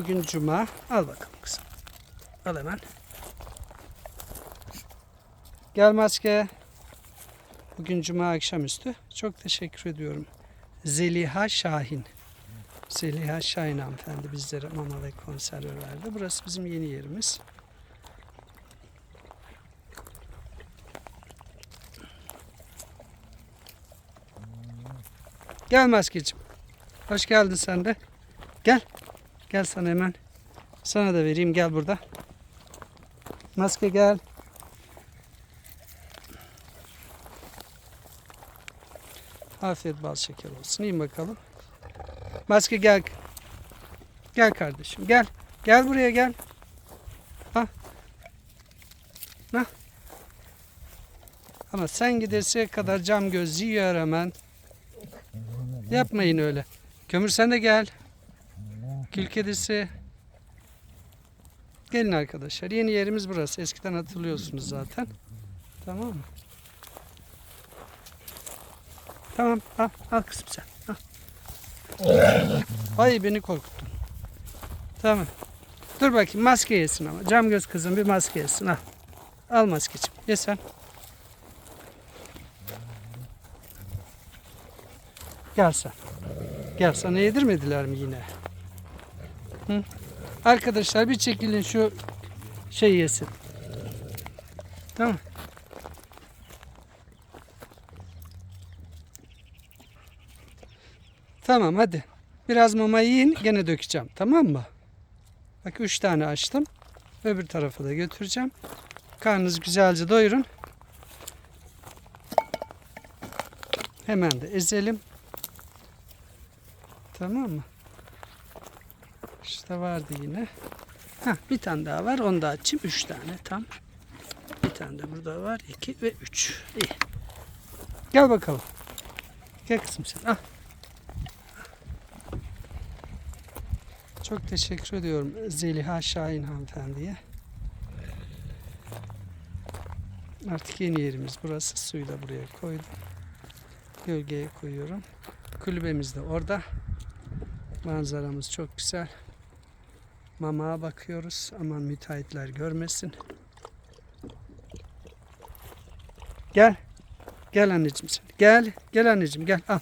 Bugün cuma. Al bakalım kızım. Al hemen. Gel maske. Bugün cuma akşamüstü. Çok teşekkür ediyorum. Zeliha Şahin. Zeliha Şahin hanımefendi bizlere mama ve konserve verdi. Burası bizim yeni yerimiz. Gel maskeciğim. Hoş geldin sen de. Gel. Gel sana hemen. Sana da vereyim gel burada. Maske gel. Afiyet bal şeker olsun. İyi bakalım. Maske gel. Gel kardeşim gel. Gel buraya gel. Ha. Ha. Ama sen giderse kadar cam göz yiyor hemen. Yapmayın öyle. Kömür sen de gel. Gül kedisi. Gelin arkadaşlar. Yeni yerimiz burası. Eskiden hatırlıyorsunuz zaten. Tamam mı? Tamam. Al, al kızım sen. Al. Ay beni korkuttun. Tamam. Dur bakayım maske yesin ama. Cam göz kızım bir maske yesin. Al. Al maskeciğim. Ye sen. Gel sen. Gel sana yedirmediler mi yine? Hı? Arkadaşlar bir çekilin şu şey yesin. Tamam. Tamam hadi. Biraz mama yiyin gene dökeceğim tamam mı? Bak üç tane açtım. Öbür tarafa da götüreceğim. Karnınızı güzelce doyurun. Hemen de ezelim. Tamam mı? İşte vardı yine. Heh, bir tane daha var. Onu da açayım. Üç tane tam. Bir tane de burada var. iki ve üç. İyi. Gel bakalım. Gel kızım sen. Al. Çok teşekkür ediyorum Zeliha Şahin hanımefendiye. Artık yeni yerimiz burası. Suyu da buraya koydum. Gölgeye koyuyorum. Kulübemiz de orada. Manzaramız çok güzel. Mamağa bakıyoruz. Aman müteahhitler görmesin. Gel. Gel anneciğim sen. Gel. Gel anneciğim gel. Al.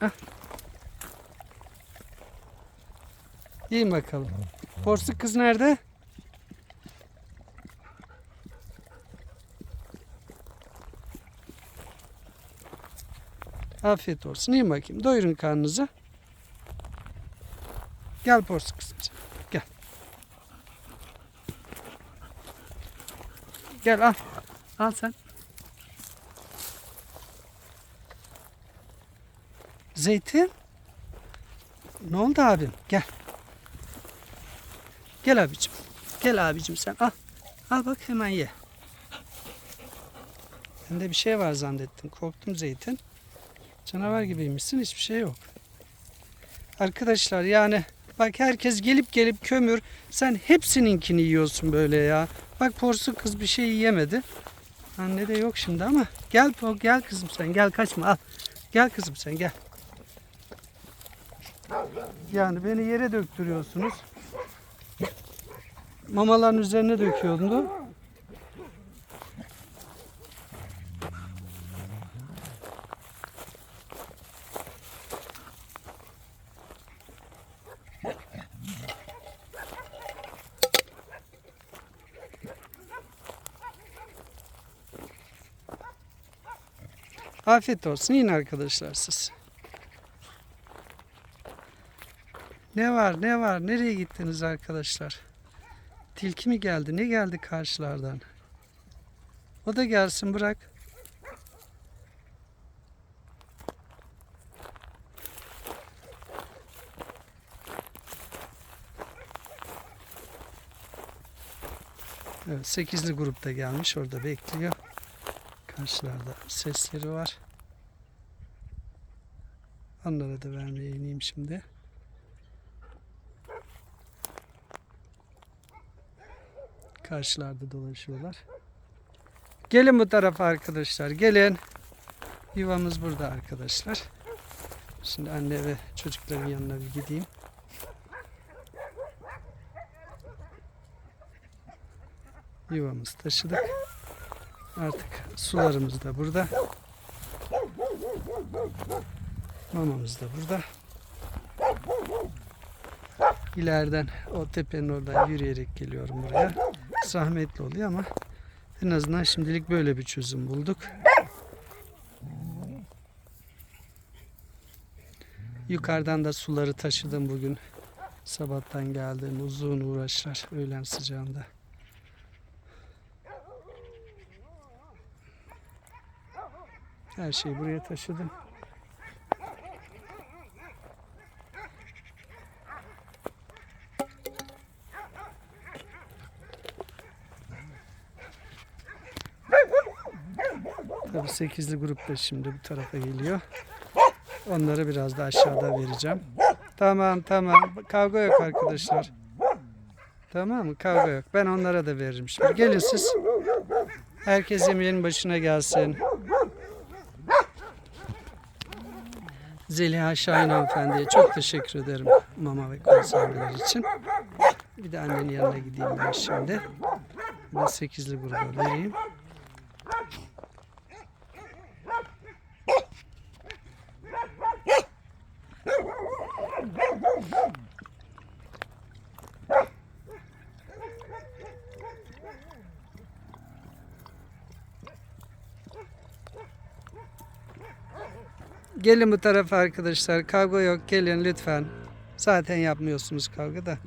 Al. Yiyin bakalım. Porsuk kız nerede? Afiyet olsun. Yiyin bakayım. Doyurun karnınızı. Gel porsuk kızım sen. Gel. Gel al. Al sen. Zeytin. Ne oldu abim? Gel. Gel abicim. Gel abicim sen al. Al bak hemen ye. Bende bir şey var zannettim. Korktum zeytin. Canavar gibiymişsin hiçbir şey yok. Arkadaşlar yani bak herkes gelip gelip kömür. Sen hepsininkini yiyorsun böyle ya. Bak porsu kız bir şey yiyemedi. Anne de yok şimdi ama gel gel kızım sen gel kaçma al. Gel kızım sen gel. Yani beni yere döktürüyorsunuz. Mamaların üzerine döküyordu. Afiyet olsun. Yiyin arkadaşlar siz. Ne var ne var? Nereye gittiniz arkadaşlar? Tilki mi geldi? Ne geldi karşılardan? O da gelsin bırak. Evet, 8'li grupta gelmiş. Orada bekliyor. Ağaçlarda sesleri var. Onlara da vermeye ineyim şimdi. Karşılarda dolaşıyorlar. Gelin bu tarafa arkadaşlar. Gelin. Yuvamız burada arkadaşlar. Şimdi anne ve çocukların yanına bir gideyim. Yuvamızı taşıdık. Artık sularımız da burada. Mamamız da burada. İleriden o tepenin oradan yürüyerek geliyorum buraya. Zahmetli oluyor ama en azından şimdilik böyle bir çözüm bulduk. Yukarıdan da suları taşıdım bugün. Sabahtan geldim. Uzun uğraşlar öğlen sıcağında. Her şeyi buraya taşıdım. Tabii 8'li grup da şimdi bu tarafa geliyor. Onları biraz da aşağıda vereceğim. Tamam tamam. Kavga yok arkadaşlar. Tamam mı? Kavga yok. Ben onlara da veririm şimdi. Gelin siz. Herkes yemeğin başına gelsin. Zeliha Şahin hanımefendiye çok teşekkür ederim mama ve konserveler için. Bir de annenin yanına gideyim ben şimdi. Bir de 8'li gruba vereyim. Gelin bu tarafa arkadaşlar. Kavga yok. Gelin lütfen. Zaten yapmıyorsunuz kavga da.